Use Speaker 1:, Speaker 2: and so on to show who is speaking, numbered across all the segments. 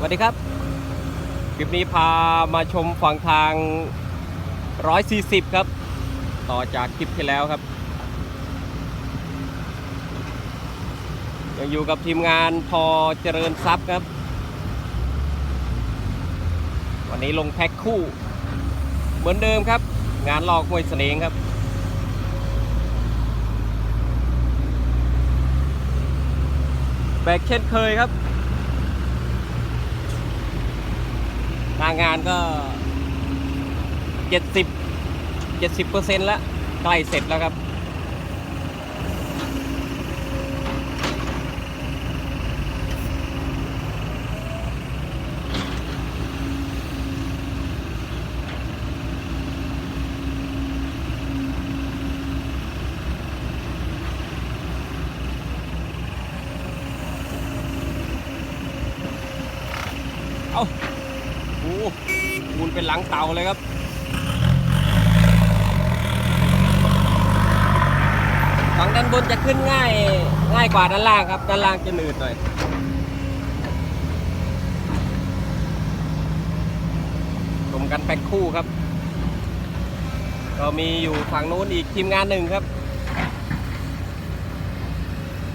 Speaker 1: สวัสดีครับ คลิปนี้พามาชมฝั่งทาง 140 ครับ ต่อจากคลิปที่แล้วครับ ยังอยู่กับทีมงานพอเจริญทรัพย์ครับ วันนี้ลงแพ็คคู่ เหมือนเดิมครับ งานลอกมวยเสน่ห์ครับแบกเช่นเคยครับ หน้างานก็เจ็ดสิบเปอร์เซ็นต์แล้วใกล้เสร็จแล้วครับ เอาโอ้โหคูณ เป็นหลังเตาเลยครับฝั่งด้านบนจะขึ้นง่ายง่ายกว่าด้านล่างครับ ด้านล่างจะหนืดหน่อยรวมกันแพ็คคู่ครับ ก็มีอยู่ฝั่งนู้นอีกทีมงานหนึ่งครับ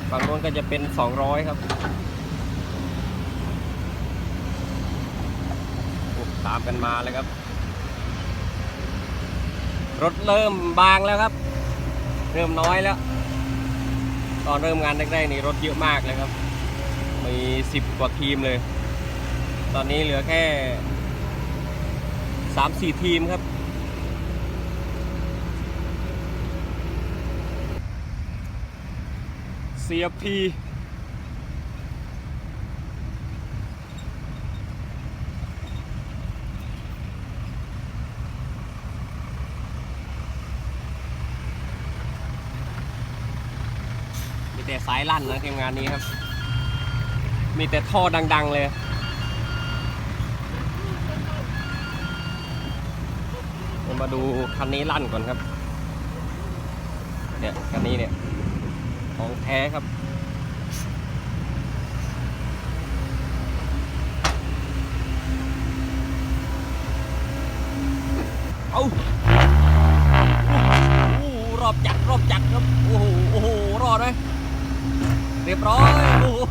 Speaker 1: ฝั่งนู้นก็จะเป็น 200 ครับตามกันมาเลยครับ รถเริ่มบางแล้วครับ เริ่มน้อยแล้ว ตอนเริ่มงานแรกๆนี่รถเยอะมากเลยครับ มีสิบกว่าทีมเลย ตอนนี้เหลือแค่สามสี่ทีมครับ CFP มี แต่สายลั่นนะทีมงานนี้ครับ มีแต่ท่อดัง ๆ เลยเรามาดูคันนี้ลั่นก่อนครับ เนี่ยคันนี้เนี่ย ของแท้ครับเอาโอ้โหรอบจัดรอบจัดครับ โอ้โห โอ้โห รอดไหมเรียบร้อย โอ้โห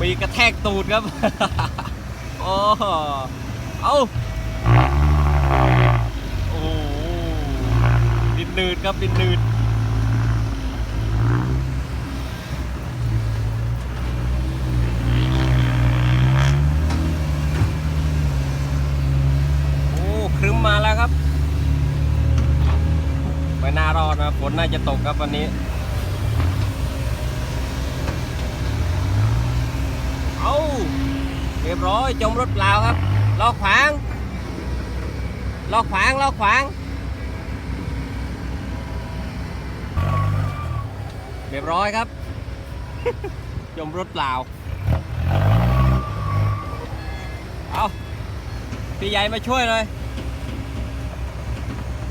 Speaker 1: มีกระแทกตูดครับ โอ้เอาโอ้ดินนืดครับดินนืดโอ้ครึ้มมาแล้วครับ ไม่น่ารอดนะฝนน่าจะตกครับวันนี้ เอาเร้อยจมรถเปล่าครับล้อขวางล้อขวางล้อขวางเรียบร้อยครับ จมรถเปล่า เอาพี่ใหญ่มาช่วยหน่อย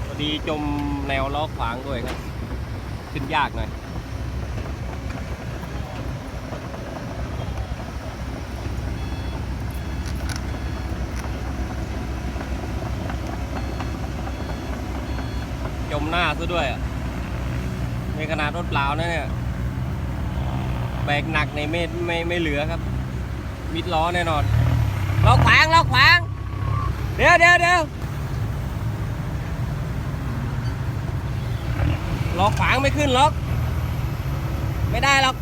Speaker 1: พอดีจมแนวล้อขวางด้วยครับ ขึ้นยากหน่อย หน้าซะด้วยอะในขนาดรถเปล่านะเนี่ยแบกหนักในไม่ไม่ไม่เหลือครับ มิดล้อแน่นอนล้อขวางล้อขวาง เดี๋ยวเดี๋ยวเดี๋ยวล้อขวางไม่ขึ้นหรอกไม่ได้หรอก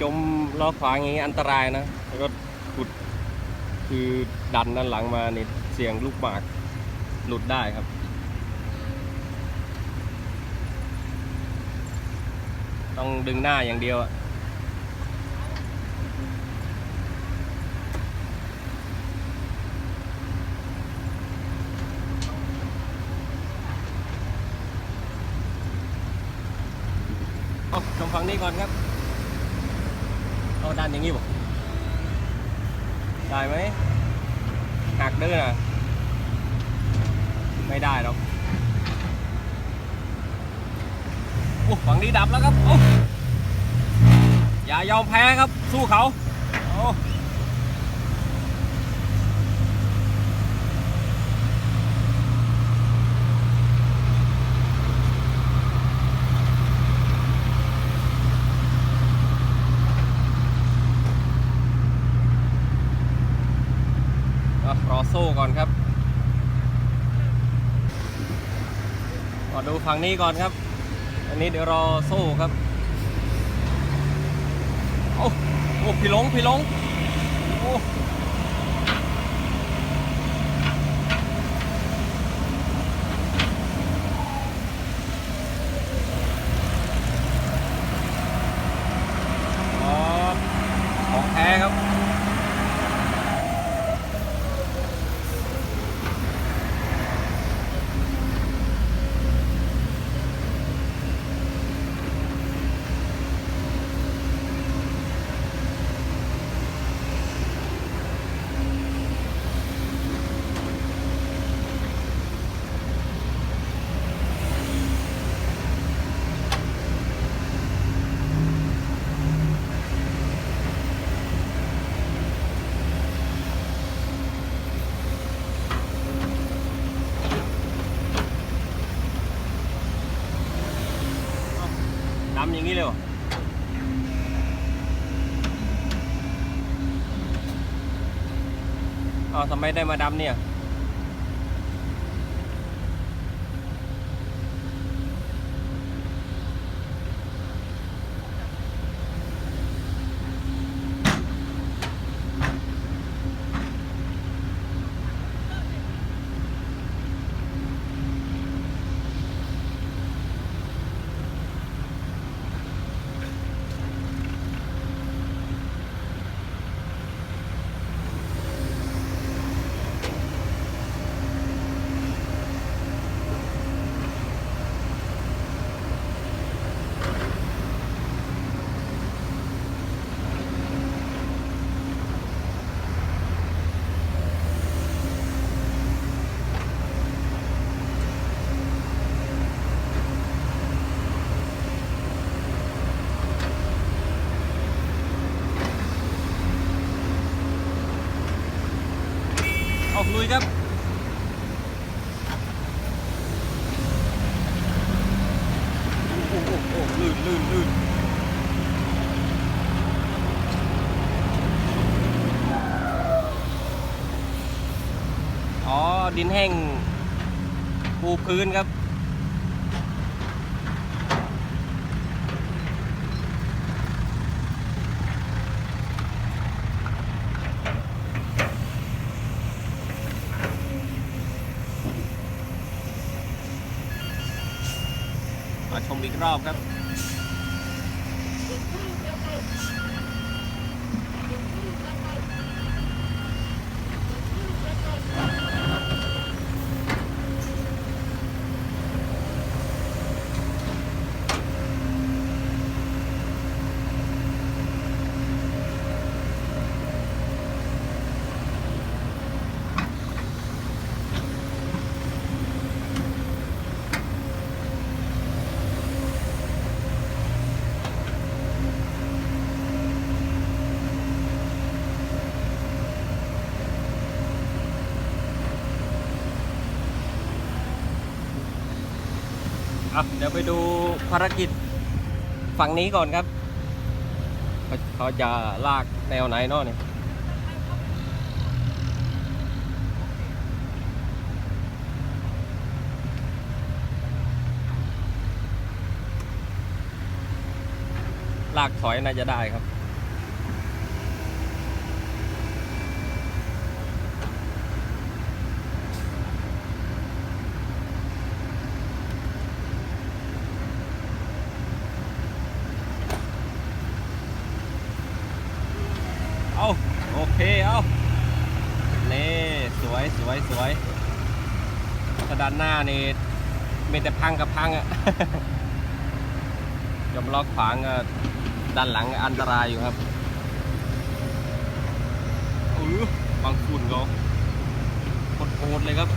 Speaker 1: จมล้อขวางอย่างนี้อันตรายนะรถขุดคือดันด้านหลังมานี่ เสียงลูกหมากหลุดได้ครับ ต้องดึงหน้าอย่างเดียวอะเอาชมฟังนี้ก่อนครับ เอาดันอย่างนี้บอกได้ไหม หักเด้อนะไม่ได้หรอกโอ้ฝั่งนี้ดับแล้วครับโอ้อย่ายอมแพ้ครับ สู้เขาโอ้ โซ่ก่อนครับมาดูฝั่งนี้ก่อนครับ อันนี้เดี๋ยวรอโซ่ครับ โอ้โอ้พี่ลงพี่ลงโอ้ นี้เลยเหรออ้าทำไมได้มาดำเนี่ย อกลุยครับโอ้โหโอ้โหลื่นลื่นลื่นอ๋อ ดินแห้งปูพื้นครับ ชมอีกรอบครับ อะเดี๋ยวไปดูภารกิจฝั่งนี้ก่อนครับเขาเขาจะลากแนวไหนเนาะเนี่ยลากถอยน่าจะได้ครับ เอาโอเค เอานี่สวยสวยสวยถ้า ด้านหน้านี่มีแต่พังกับพังอะจมล็อกขวางอะด้านหลังอันตรายอยู่ครับอือบางฝุ่นก็โคตรเลยครับ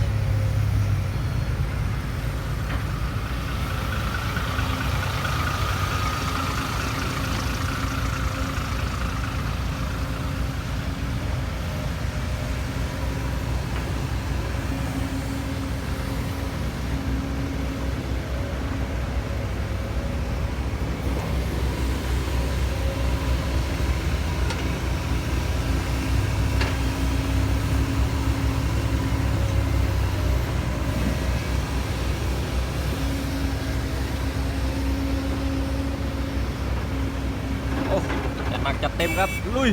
Speaker 1: หนักจัดเต็มครับ ลุย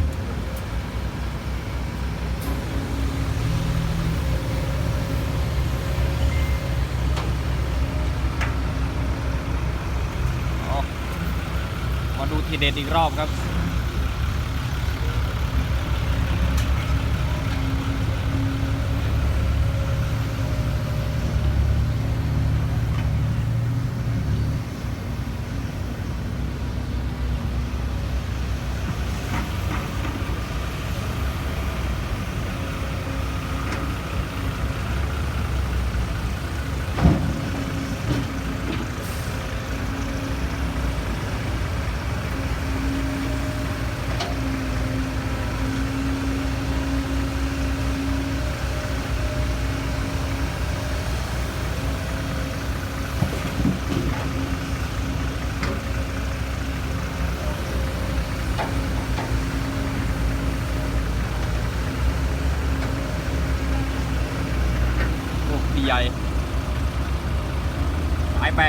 Speaker 1: มาดูทีเด็ดอีกรอบครับ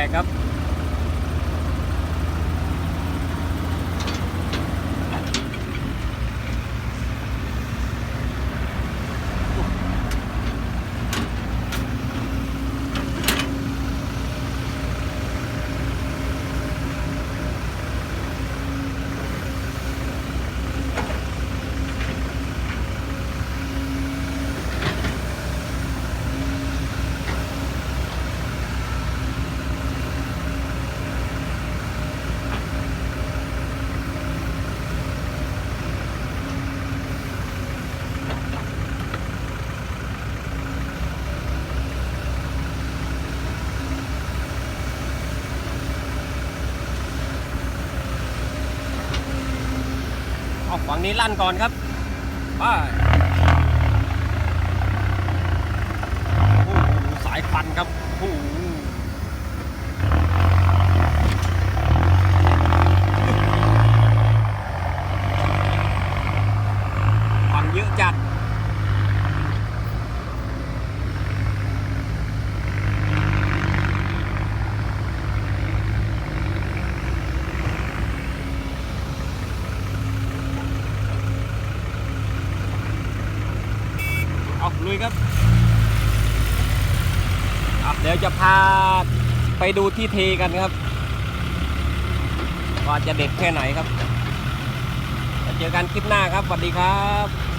Speaker 1: กครับ ฝั่งนี้ลั่นก่อนครับไปโอ้โหสายควันครับโอ้โหควันเยอะจัด เอา ลุยครับเดี๋ยวจะพาไปดูที่เทกันครับ ว่าจะเด็ดแค่ไหนครับเจอกันคลิปหน้าครับสวัสดีครับ